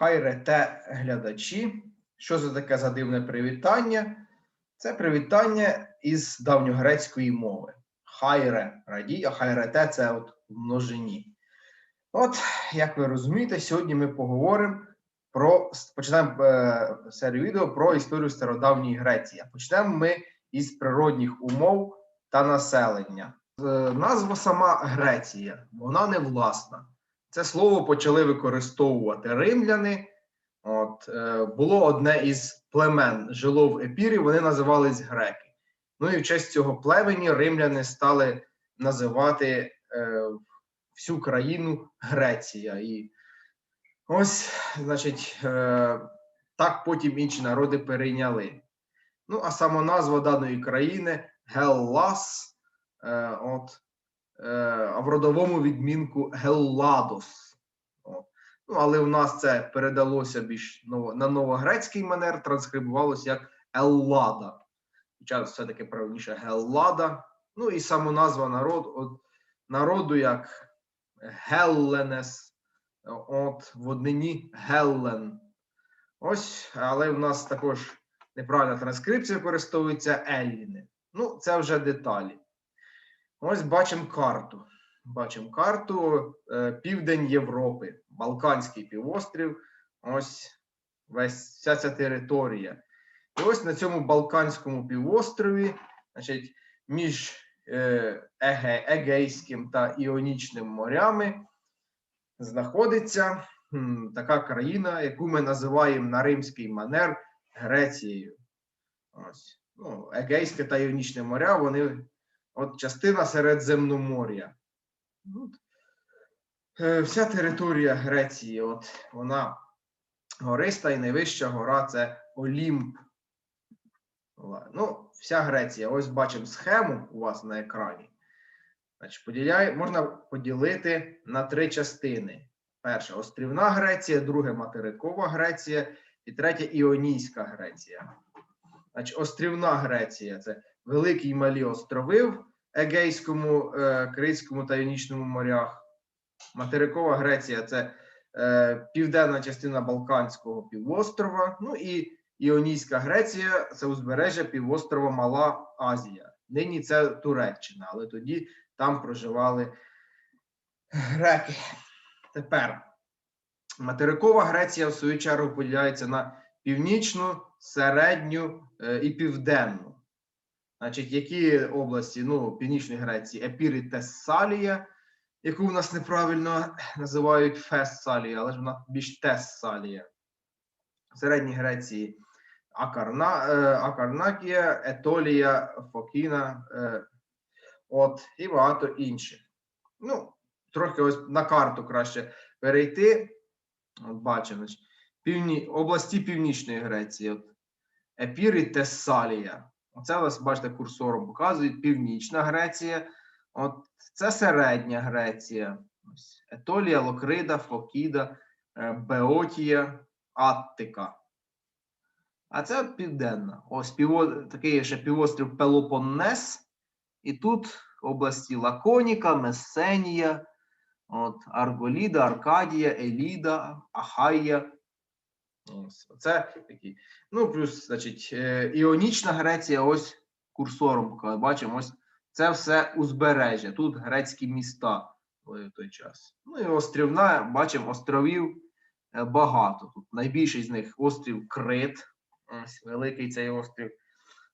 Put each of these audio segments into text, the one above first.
Хай рете глядачі. Що це таке за дивне привітання? Це привітання із давньогрецької мови. Хайре радій, а хайрете це от в множині. От, як ви розумієте, сьогодні ми поговоримо про почнемо е, серію відео про історію стародавньої Греції. Почнемо ми із природних умов та населення. Е, назва сама Греція, вона не власна. Це слово почали використовувати римляни. От, е, Було одне із племен, жило в епірі, вони називались греки. Ну і в честь цього племені римляни стали називати е, всю країну Греція. І ось, значить, е, так потім інші народи перейняли. Ну, а сама назва даної країни Геллас. Е, от, а в родовому відмінку Гелладос. Ну, але в нас це передалося більш на новогрецький манер, транскрибувалося як Еллада. Хоча все-таки правильніше Геллада. Ну і сама назва народ, от, народу як Гелленес, от в однині Геллен. Ось, але в нас також неправильна транскрипція використовується Елліни. Ну, це вже деталі. Ось бачимо карту. Бачимо карту е, Південь Європи, Балканський півострів. Ось весь вся ця територія. І ось на цьому Балканському півострові, значить, між е, Еге, Егейським та Іонічним морями знаходиться така країна, яку ми називаємо на римський манер Грецією. Ось. Ну, Егейське та Іонічне моря, вони от частина Середземномор'я. Е, Вся територія Греції, от вона гориста і найвища гора це Олімп. Ну, вся Греція. Ось бачимо схему у вас на екрані. Значить, поділяє, можна поділити на три частини: перша острівна Греція, друге материкова Греція і третя Іонійська Греція. Значить, острівна Греція це великі і малі острови в Егейському, е, Критському та Іонічному морях. Материкова Греція це е, південна частина Балканського півострова. Ну і Іонійська Греція це узбережжя півострова Мала Азія. Нині це Туреччина, але тоді там проживали греки. Тепер материкова Греція, в свою чергу, поділяється на північну, середню е, і південну. Значить, які області ну, Північної Греції? Епір Тессалія, яку в нас неправильно називають Фессалія, але ж вона більш Тессалія. В Середній Греції Акарна, е, Акарнакія, Етолія, Фокіна, е, от, і багато інших. Ну, трохи ось на карту краще перейти. От бачимо, півні, області Північної Греції. От, Епір Тессалія. Оце у вас, бачите, курсором показують Північна Греція. От це середня Греція. Ось, Етолія, Локрида, Фокіда, е, Беотія, Аттика. А це південна. Ось піво, такий ще півострів Пелопоннес. І тут області Лаконіка, Месенія, от, Арголіда, Аркадія, Еліда, Ахайя. Оце такі. Ну, плюс, значить, е, Іонічна Греція, ось курсором показую. бачимо, ось це все узбережжя. Тут грецькі міста були в той час. Ну і острівна, бачимо, островів е, багато. Тут найбільший з них острів Крит. Ось великий цей острів.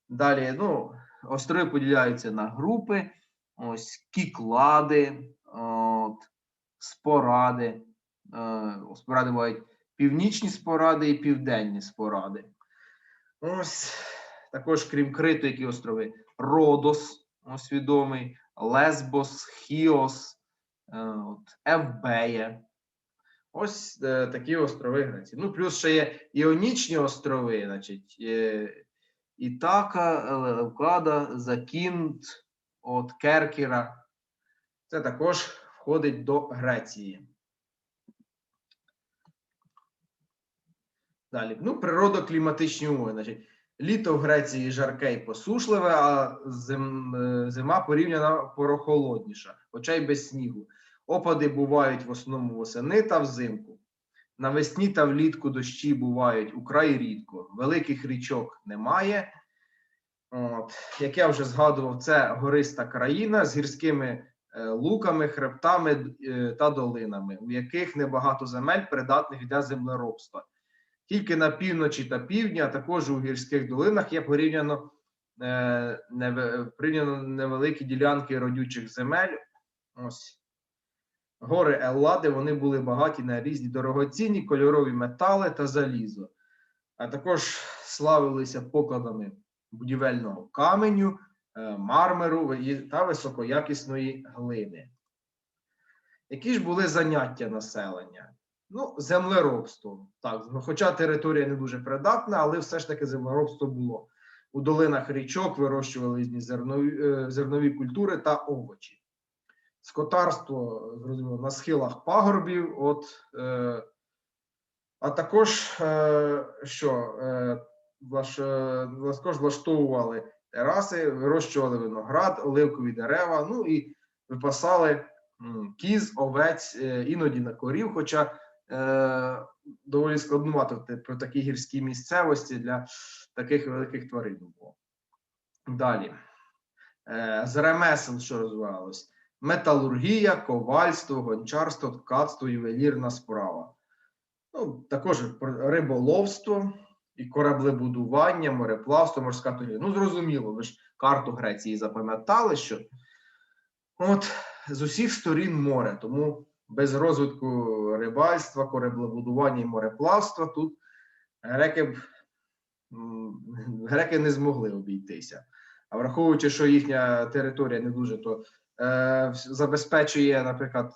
Далі, ну, острови поділяються на групи, ось кіклади, от, споради. Е, споради бувають північні споради і південні споради. Ось також, крім Криту, які острови, Родос, ось відомий, Лесбос, Хіос, е, от, Евбея. Ось е, такі острови Греції. Ну, плюс ще є Іонічні острови, значить, е, Ітака, Левкада, Закінт, от Керкіра. Це також входить до Греції. Далі. Ну, природокліматичні умови. Значить, літо в Греції жарке і посушливе, а зим, е, зима порівняно прохолодніша, хоча й без снігу. Опади бувають в основному восени та взимку. Навесні та влітку дощі бувають украй рідко. Великих річок немає. От. Як я вже згадував, це гориста країна з гірськими е, луками, хребтами е, та долинами, у яких небагато земель придатних для землеробства. Тільки на півночі та півдні, а також у гірських долинах є порівняно, е, неве- порівняно невеликі ділянки родючих земель. Ось. Гори Еллади вони були багаті на різні дорогоцінні кольорові метали та залізо, а також славилися покладами будівельного каменю, е, мармеру та високоякісної глини. Які ж були заняття населення? Ну, землеробство. Так, ну, хоча територія не дуже придатна, але все ж таки землеробство було. У долинах річок вирощували різні зернові, е, зернові культури та овочі. Скотарство, зрозуміло, на схилах пагорбів, от, е, а також е, що е, влаш, е, також влаштовували тераси, вирощували виноград, оливкові дерева, ну і випасали кіз, овець, е, іноді на корів, хоча е, доволі складнувато при такій гірській місцевості для таких великих тварин було. Далі. Е, з ремесел, що розвивалось? Металургія, ковальство, гончарство, ткацтво, ювелірна справа. Ну, також про- риболовство і кораблебудування, мореплавство, морська торгівля. Ну, зрозуміло, ви ж карту Греції запам'ятали, що от з усіх сторін море, тому без розвитку рибальства, кораблебудування і мореплавства тут греки б греки не змогли обійтися. А враховуючи, що їхня територія не дуже то е, забезпечує, наприклад,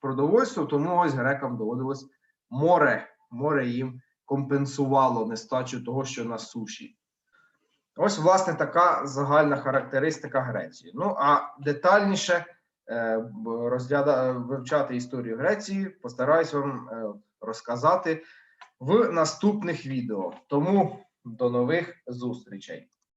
продовольство, тому ось грекам доводилось море, море їм компенсувало нестачу того, що на суші. Ось, власне, така загальна характеристика Греції. Ну а детальніше розгляда, вивчати історію Греції постараюсь вам е, розказати в наступних відео. Тому до нових зустрічей.